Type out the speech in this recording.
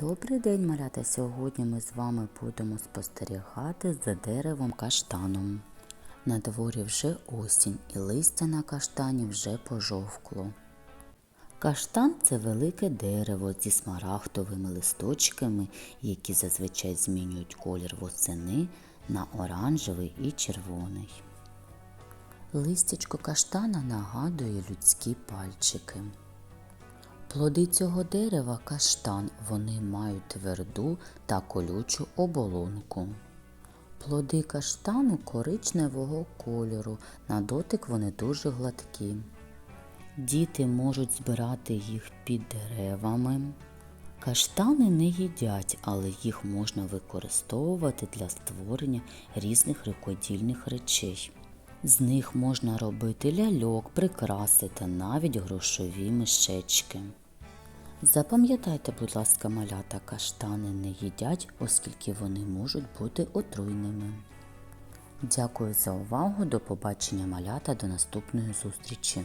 Добрий день, малята! Сьогодні ми з вами будемо спостерігати за деревом каштаном. На дворі вже осінь і листя на каштані вже пожовкло. Каштан це велике дерево зі смарагдовими листочками, які зазвичай змінюють колір восени на оранжевий і червоний. Листячко каштана нагадує людські пальчики. Плоди цього дерева каштан, вони мають тверду та колючу оболонку. Плоди каштану коричневого кольору, на дотик вони дуже гладкі. Діти можуть збирати їх під деревами. Каштани не їдять, але їх можна використовувати для створення різних рукодільних речей. З них можна робити ляльок, прикраси та навіть грошові мішечки. Запам'ятайте, будь ласка, малята, каштани не їдять, оскільки вони можуть бути отруйними. Дякую за увагу. До побачення малята до наступної зустрічі.